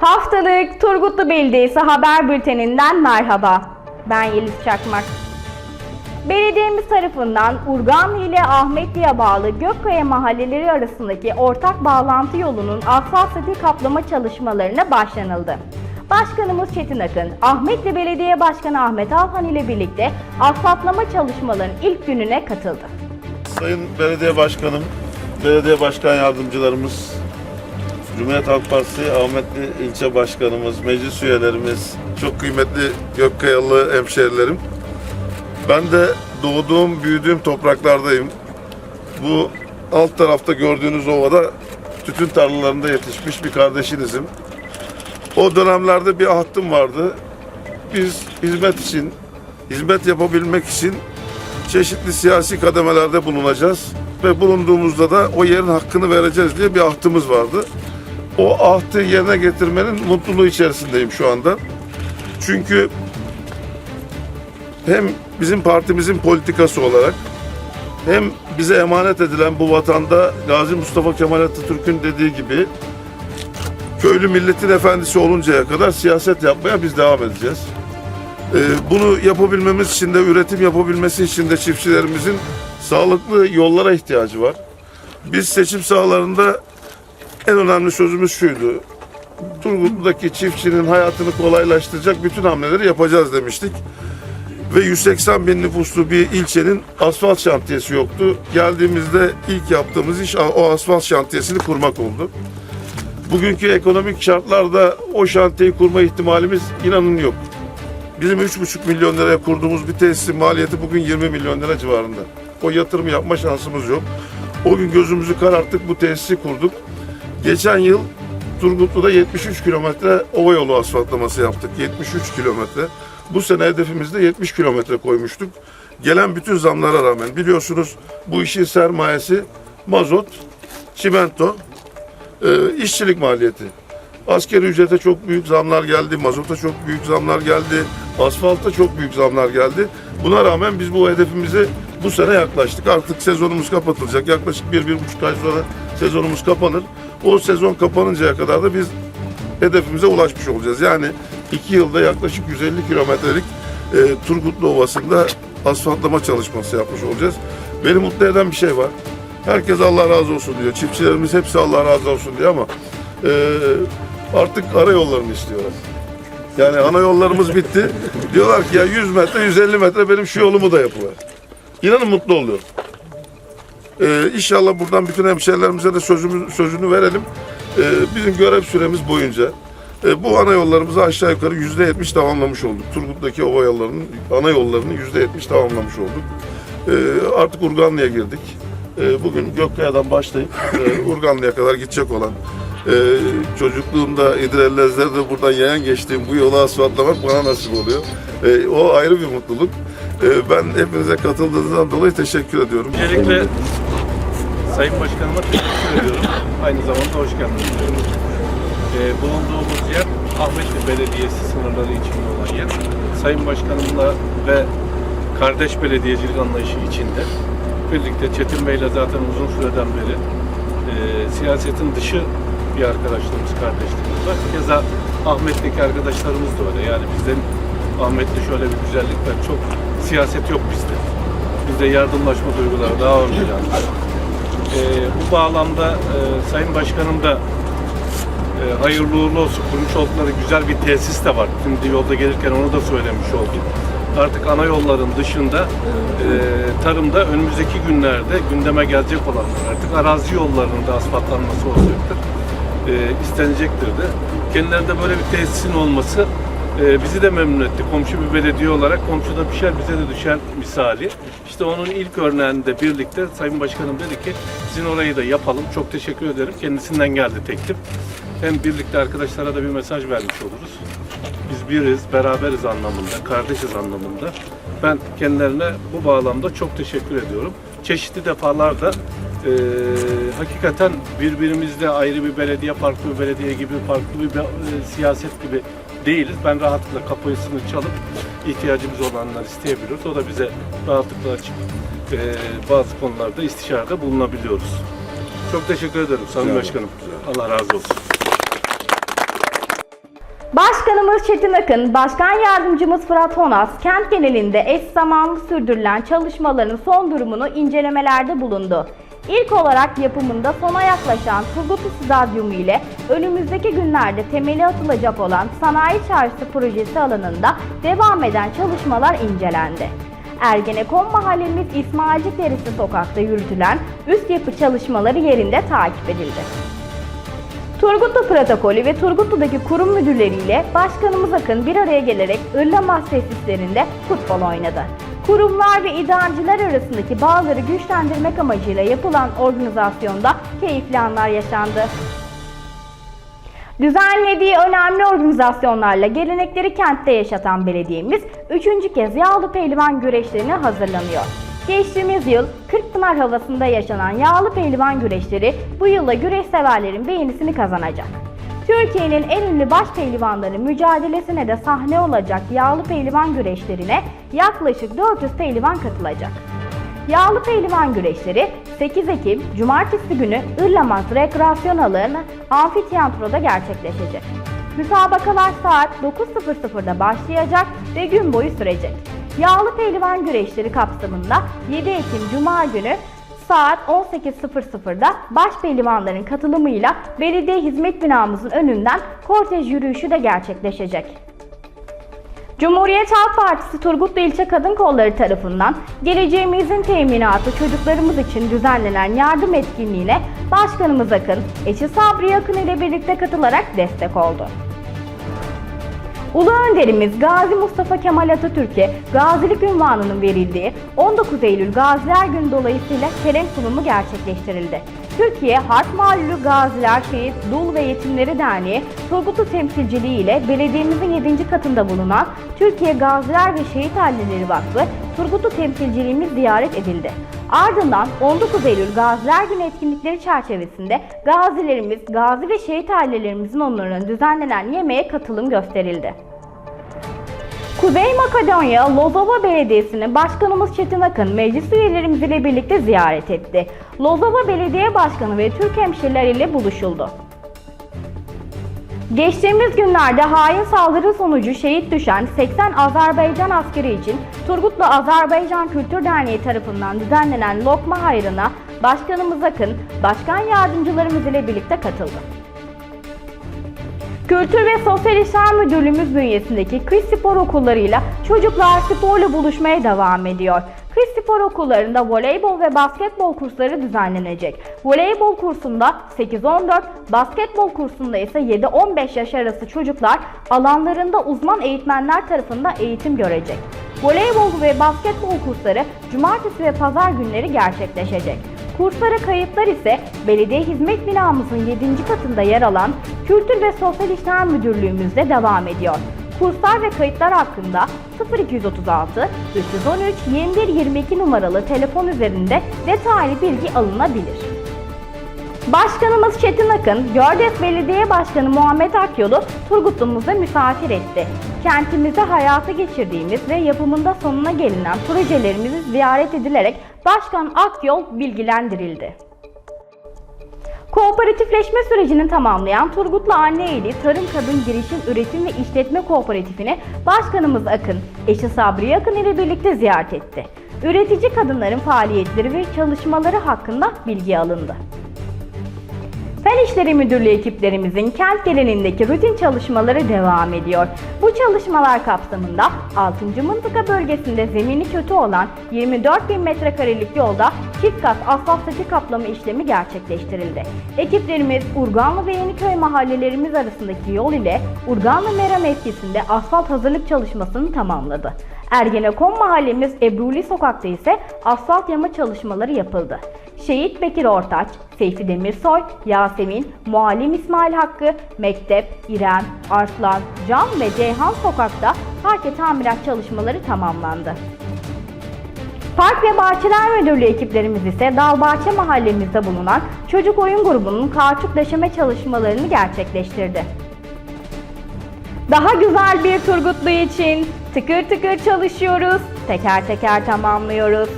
Haftalık Turgutlu Belediyesi Haber Bülteninden merhaba. Ben Yeliz Çakmak. Belediyemiz tarafından Urganlı ile Ahmetli'ye bağlı Gökkaya mahalleleri arasındaki ortak bağlantı yolunun asfalt seti kaplama çalışmalarına başlanıldı. Başkanımız Çetin Akın, Ahmetli Belediye Başkanı Ahmet Alhan ile birlikte asfaltlama çalışmalarının ilk gününe katıldı. Sayın Belediye Başkanım, Belediye Başkan Yardımcılarımız, Cumhuriyet Halk Partisi Ahmetli İlçe Başkanımız, meclis üyelerimiz, çok kıymetli Gökkayalı hemşerilerim. Ben de doğduğum, büyüdüğüm topraklardayım. Bu alt tarafta gördüğünüz ovada tütün tarlalarında yetişmiş bir kardeşinizim. O dönemlerde bir ahtım vardı. Biz hizmet için, hizmet yapabilmek için çeşitli siyasi kademelerde bulunacağız ve bulunduğumuzda da o yerin hakkını vereceğiz diye bir ahtımız vardı. O ahtı yerine getirmenin mutluluğu içerisindeyim şu anda. Çünkü hem bizim partimizin politikası olarak hem bize emanet edilen bu vatanda Gazi Mustafa Kemal Atatürk'ün dediği gibi köylü milletin efendisi oluncaya kadar siyaset yapmaya biz devam edeceğiz. Ee, bunu yapabilmemiz için de üretim yapabilmesi için de çiftçilerimizin sağlıklı yollara ihtiyacı var. Biz seçim sahalarında en önemli sözümüz şuydu. Turgutlu'daki çiftçinin hayatını kolaylaştıracak bütün hamleleri yapacağız demiştik. Ve 180 bin nüfuslu bir ilçenin asfalt şantiyesi yoktu. Geldiğimizde ilk yaptığımız iş o asfalt şantiyesini kurmak oldu. Bugünkü ekonomik şartlarda o şantiyeyi kurma ihtimalimiz inanın yok. Bizim 3,5 milyon liraya kurduğumuz bir tesisin maliyeti bugün 20 milyon lira civarında. O yatırım yapma şansımız yok. O gün gözümüzü kararttık bu tesisi kurduk. Geçen yıl Turgutlu'da 73 kilometre ova yolu asfaltlaması yaptık. 73 kilometre. Bu sene hedefimizde 70 kilometre koymuştuk. Gelen bütün zamlara rağmen biliyorsunuz bu işin sermayesi mazot, çimento, e, işçilik maliyeti. Askeri ücrete çok büyük zamlar geldi, mazota çok büyük zamlar geldi, asfalta çok büyük zamlar geldi. Buna rağmen biz bu hedefimize bu sene yaklaştık. Artık sezonumuz kapatılacak. Yaklaşık bir, bir buçuk ay sonra sezonumuz kapanır. O sezon kapanıncaya kadar da biz hedefimize ulaşmış olacağız. Yani iki yılda yaklaşık 150 kilometrelik e, Turgutlu Ovası'nda asfaltlama çalışması yapmış olacağız. Beni mutlu eden bir şey var. Herkes Allah razı olsun diyor. Çiftçilerimiz hepsi Allah razı olsun diyor ama e, artık ara yollarını istiyorlar. Yani ana yollarımız bitti. Diyorlar ki ya 100 metre, 150 metre benim şu yolumu da yapıver. İnanın mutlu oluyorum. Ee, inşallah buradan bütün hemşehrilerimize de sözümü, sözünü verelim. Ee, bizim görev süremiz boyunca e, bu ana yollarımızı aşağı yukarı yüzde yetmiş tamamlamış olduk. Turgut'taki ova yollarının, ana yollarını yüzde yetmiş tamamlamış olduk. Ee, artık Urganlı'ya girdik. Ee, bugün Gökkaya'dan başlayıp e, Urganlı'ya kadar gidecek olan e, çocukluğumda İdrellezler'de buradan yayan geçtiğim bu yolu asfaltlamak bana nasip oluyor. E, o ayrı bir mutluluk. E, ben hepinize katıldığınızdan dolayı teşekkür ediyorum. Öncelikle Sayın Başkanıma teşekkür ediyorum. Aynı zamanda hoş geldiniz. Ee, bulunduğumuz yer Ahmetli Belediyesi sınırları içinde olan yer. Sayın Başkanımla ve kardeş belediyecilik anlayışı içinde birlikte Çetin Bey'le zaten uzun süreden beri e, siyasetin dışı bir arkadaşlığımız, kardeşliğimiz var. Keza Ahmet'teki arkadaşlarımız da öyle. Yani bizden Ahmet'te şöyle bir güzellik var. Çok siyaset yok bizde. Bizde yardımlaşma duyguları daha ön planda. Ee, bu bağlamda e, Sayın Başkanım da e, hayırlı uğurlu olsun. Kurmuş oldukları güzel bir tesis de var. Şimdi yolda gelirken onu da söylemiş olduk. Artık ana yolların dışında e, tarımda önümüzdeki günlerde gündeme gelecek olanlar artık arazi yollarının da asfaltlanması olacaktır. E, istenecektir de. Kendilerinde böyle bir tesisin olması e, bizi de memnun etti. Komşu bir belediye olarak komşuda pişer bize de düşer misali. İşte onun ilk örneğinde birlikte Sayın Başkanım dedi ki sizin orayı da yapalım. Çok teşekkür ederim. Kendisinden geldi teklif. Hem birlikte arkadaşlara da bir mesaj vermiş oluruz. Biz biriz, beraberiz anlamında, kardeşiz anlamında. Ben kendilerine bu bağlamda çok teşekkür ediyorum. Çeşitli defalarda e, hakikaten birbirimizle ayrı bir belediye, farklı bir belediye gibi, farklı bir e, siyaset gibi değiliz. Ben rahatlıkla kapısını çalıp ihtiyacımız olanlar isteyebiliyoruz. O da bize rahatlıkla açık e, bazı konularda istişarede bulunabiliyoruz. Çok teşekkür ederim Sayın Başkanım. Allah razı olsun. Başkanımız Çetin Akın, Başkan Yardımcımız Fırat Honas, kent genelinde eş zamanlı sürdürülen çalışmaların son durumunu incelemelerde bulundu. İlk olarak yapımında sona yaklaşan Turgutlu Stadyumu ile önümüzdeki günlerde temeli atılacak olan Sanayi Çarşısı projesi alanında devam eden çalışmalar incelendi. Ergenekon mahallemiz İsmailcik Derisi sokakta yürütülen üst yapı çalışmaları yerinde takip edildi. Turgutlu protokolü ve Turgutlu'daki kurum müdürleriyle Başkanımız Akın bir araya gelerek Irlamaz tesislerinde futbol oynadı. Kurumlar ve idarenciler arasındaki bağları güçlendirmek amacıyla yapılan organizasyonda keyifli anlar yaşandı. Düzenlediği önemli organizasyonlarla gelenekleri kentte yaşatan belediyemiz üçüncü kez yağlı pehlivan güreşlerine hazırlanıyor. Geçtiğimiz yıl Kırkpınar havasında yaşanan yağlı pehlivan güreşleri bu yılda güreş severlerin beğenisini kazanacak. Türkiye'nin en ünlü baş pehlivanları mücadelesine de sahne olacak yağlı pehlivan güreşlerine yaklaşık 400 pehlivan katılacak. Yağlı pehlivan güreşleri 8 Ekim Cumartesi günü Irlamaz Rekreasyon Alanı Amfiteyatro'da gerçekleşecek. Müsabakalar saat 9.00'da başlayacak ve gün boyu sürecek. Yağlı pehlivan güreşleri kapsamında 7 Ekim Cuma günü saat 18.00'da baş pehlivanların katılımıyla belediye hizmet binamızın önünden kortej yürüyüşü de gerçekleşecek. Cumhuriyet Halk Partisi Turgutlu İlçe Kadın Kolları tarafından geleceğimizin teminatı çocuklarımız için düzenlenen yardım etkinliğine Başkanımız Akın, eşi Sabri Akın ile birlikte katılarak destek oldu. Ulu Önderimiz Gazi Mustafa Kemal Atatürk'e gazilik ünvanının verildiği 19 Eylül Gaziler Günü dolayısıyla çelenk sunumu gerçekleştirildi. Türkiye Harp Mağlulu Gaziler Şehit Dul ve Yetimleri Derneği Turgutlu temsilciliği ile belediyemizin 7. katında bulunan Türkiye Gaziler ve Şehit Aileleri Vakfı Turgutlu temsilciliğimiz ziyaret edildi. Ardından 19 Eylül Gaziler Günü etkinlikleri çerçevesinde gazilerimiz, gazi ve şehit ailelerimizin onlarına düzenlenen yemeğe katılım gösterildi. Kuzey Makedonya Lozova Belediyesi'ni Başkanımız Çetin Akın meclis üyelerimiz ile birlikte ziyaret etti. Lozova Belediye Başkanı ve Türk hemşireler ile buluşuldu. Geçtiğimiz günlerde hain saldırı sonucu şehit düşen 80 Azerbaycan askeri için Turgutlu Azerbaycan Kültür Derneği tarafından düzenlenen lokma hayrına Başkanımız Akın, Başkan Yardımcılarımız ile birlikte katıldı. Kültür ve Sosyal İşler Müdürlüğümüz bünyesindeki kış spor okullarıyla çocuklar sporla buluşmaya devam ediyor. Kış spor okullarında voleybol ve basketbol kursları düzenlenecek. Voleybol kursunda 8-14, basketbol kursunda ise 7-15 yaş arası çocuklar alanlarında uzman eğitmenler tarafından eğitim görecek. Voleybol ve basketbol kursları cumartesi ve pazar günleri gerçekleşecek. Kurslara kayıtlar ise belediye hizmet binamızın 7. katında yer alan Kültür ve Sosyal İşler Müdürlüğümüzde devam ediyor. Kurslar ve kayıtlar hakkında 0236 313 21 22 numaralı telefon üzerinde detaylı bilgi alınabilir. Başkanımız Çetin Akın, Gördes Belediye Başkanı Muhammed Akyol'u Turgutlu'muzda misafir etti. Kentimizde hayata geçirdiğimiz ve yapımında sonuna gelinen projelerimizi ziyaret edilerek Başkan Akyol bilgilendirildi. Kooperatifleşme sürecini tamamlayan Turgutlu Anneyeli Tarım Kadın Girişim Üretim ve İşletme Kooperatifini Başkanımız Akın, eşi Sabri Akın ile birlikte ziyaret etti. Üretici kadınların faaliyetleri ve çalışmaları hakkında bilgi alındı. Fen İşleri Müdürlüğü ekiplerimizin kent genelindeki rutin çalışmaları devam ediyor. Bu çalışmalar kapsamında 6. Mıntıka bölgesinde zemini kötü olan 24 bin metrekarelik yolda çift kat asfalt saçı kaplama işlemi gerçekleştirildi. Ekiplerimiz Urganlı ve Yeniköy mahallelerimiz arasındaki yol ile Urganlı Mera mevkisinde asfalt hazırlık çalışmasını tamamladı. Ergenekon mahallemiz Ebruli sokakta ise asfalt yama çalışmaları yapıldı. Şehit Bekir Ortaç, Seyfi Demirsoy, Yasemin, Muallim İsmail Hakkı, Mektep, İrem, Arslan, Can ve Ceyhan sokakta parke tamirat çalışmaları tamamlandı. Park ve Bahçeler Müdürlüğü ekiplerimiz ise Dalbahçe mahallemizde bulunan çocuk oyun grubunun kauçuk döşeme çalışmalarını gerçekleştirdi. Daha güzel bir Turgutlu için tıkır tıkır çalışıyoruz, teker teker tamamlıyoruz.